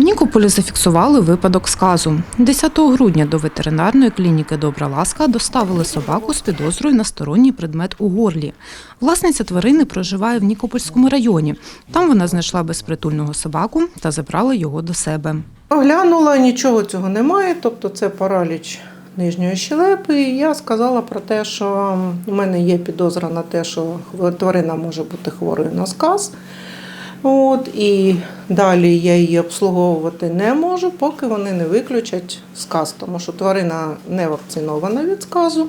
Нікополі зафіксували випадок сказу. 10 грудня до ветеринарної клініки Добра ласка доставили собаку з підозрою на сторонній предмет у горлі. Власниця тварини проживає в Нікопольському районі. Там вона знайшла безпритульного собаку та забрала його до себе. Оглянула, нічого цього немає, тобто це параліч нижньої щелепи. І я сказала про те, що у мене є підозра на те, що тварина може бути хворою на сказ. От, і далі я її обслуговувати не можу, поки вони не виключать сказ, тому що тварина не вакцинована від сказу.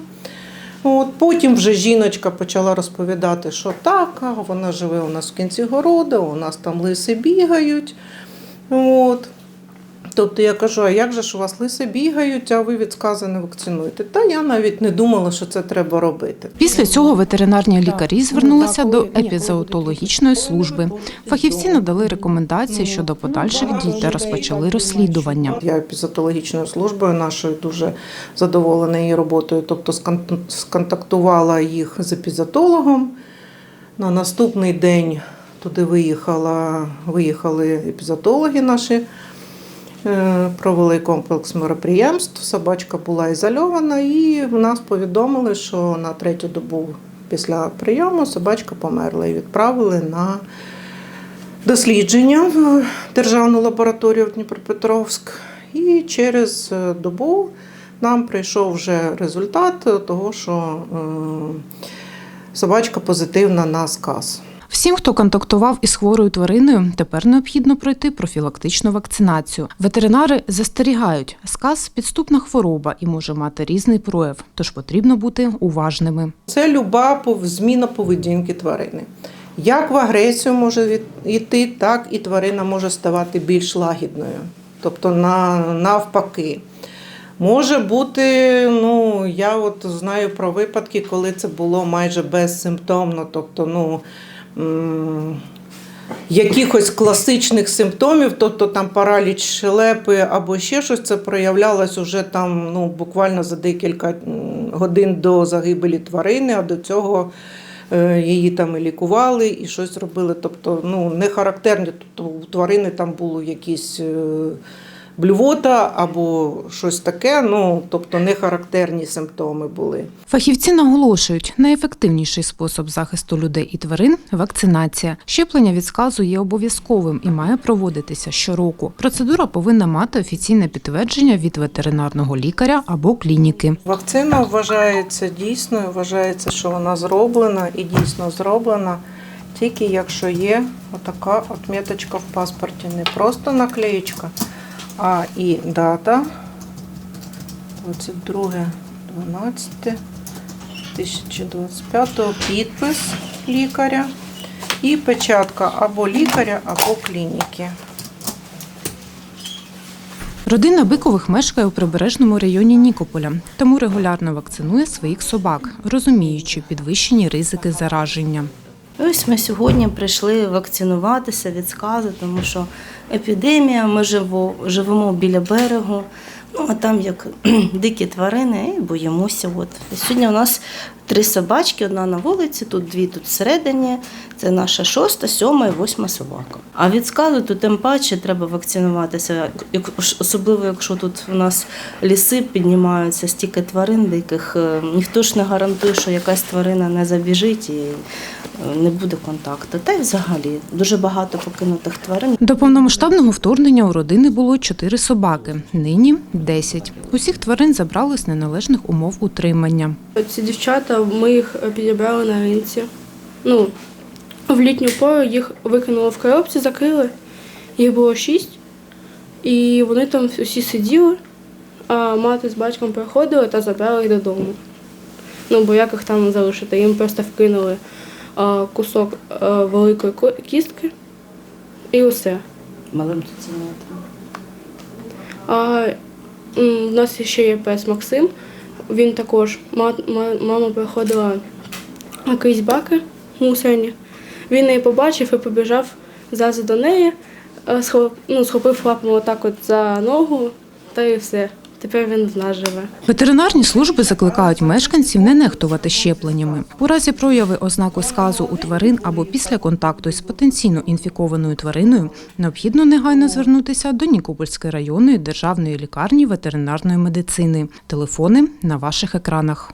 От, потім вже жіночка почала розповідати, що так, вона живе у нас в кінці городу, у нас там лиси бігають. От. Тобто я кажу, а як же ж у вас лиси бігають, а ви від сказу не вакцинуєте? Та я навіть не думала, що це треба робити. Після цього ветеринарні лікарі звернулися Ну, до епізоотологічної служби. Фахівці надали рекомендації щодо подальших дій та розпочали розслідування. Я епізотологічною службою нашою дуже задоволена її роботою. Тобто сконтактувала їх з епізотологом. На наступний день туди виїхала, виїхали епізотологи наші. Е, Провели комплекс мероприємств. Собачка була ізольована, і в нас повідомили, що на третю добу після прийому собачка померла і відправили на дослідження в державну лабораторію в Дніпропетровськ. І через е, добу нам прийшов вже результат того, що е, собачка позитивна на сказ. Всім, хто контактував із хворою твариною, тепер необхідно пройти профілактичну вакцинацію. Ветеринари застерігають, сказ підступна хвороба і може мати різний прояв, тож потрібно бути уважними. Це люба зміна поведінки тварини. Як в агресію може йти, так і тварина може ставати більш лагідною, тобто на, навпаки. Може бути, ну я от знаю про випадки, коли це було майже безсимптомно, тобто, ну. Якихось класичних симптомів, тобто там параліч щелепи або ще щось, це проявлялось уже там ну, буквально за декілька годин до загибелі тварини, а до цього е, її там і лікували, і щось робили. Тобто ну, не характерні, тобто у тварини там було якісь е, блювота або щось таке, ну, тобто не характерні симптоми були. Фахівці наголошують, найефективніший спосіб захисту людей і тварин вакцинація. Щеплення від сказу є обов'язковим і має проводитися щороку. Процедура повинна мати офіційне підтвердження від ветеринарного лікаря або клініки. Вакцина вважається дійсною, вважається, що вона зроблена і дійсно зроблена, тільки якщо є отака отметочка в паспорті. Не просто наклеєчка, а і дата 22 12 2025 підпис лікаря і печатка або лікаря, або клініки. Родина Бикових мешкає у прибережному районі Нікополя, тому регулярно вакцинує своїх собак, розуміючи підвищені ризики зараження. Ось ми сьогодні прийшли вакцинуватися від сказу, тому що епідемія, ми живо, живемо біля берегу, а там як дикі тварини, і боїмося. От. Сьогодні у нас три собачки, одна на вулиці, тут дві тут всередині. Це наша шоста, сьома і восьма собака. А від сказу то тим паче треба вакцинуватися, особливо якщо тут у нас ліси піднімаються, стільки тварин диких. е, Ніхто ж не гарантує, що якась тварина не забіжить і е, не буде контакту. Та й взагалі дуже багато покинутих тварин. До повномасштабного вторгнення у родини було чотири собаки, нині 10. Усіх тварин забрали з неналежних умов утримання. Ці дівчата, ми їх підібрали на ринці. Ну, в літню пору їх викинули в коробці, закрили. Їх було шість. І вони там всі сиділи, а мати з батьком приходили та забрали їх додому. Ну, бо як їх там залишити? Їм просто вкинули а, кусок а, великої ко- кістки і усе. Малим тут зайняти. А в нас ще є пес Максим. Він також ма- ма- мама приходила якісь баки мусорні. Він її побачив і побіжав зразу до неї, е, схоп- ну, схопив лапами отак от за ногу та і все. Тепер він в нас живе. Ветеринарні служби закликають мешканців не нехтувати щепленнями. У разі прояви ознаку сказу у тварин або після контакту із потенційно інфікованою твариною необхідно негайно звернутися до Нікопольської районної державної лікарні ветеринарної медицини. Телефони на ваших екранах.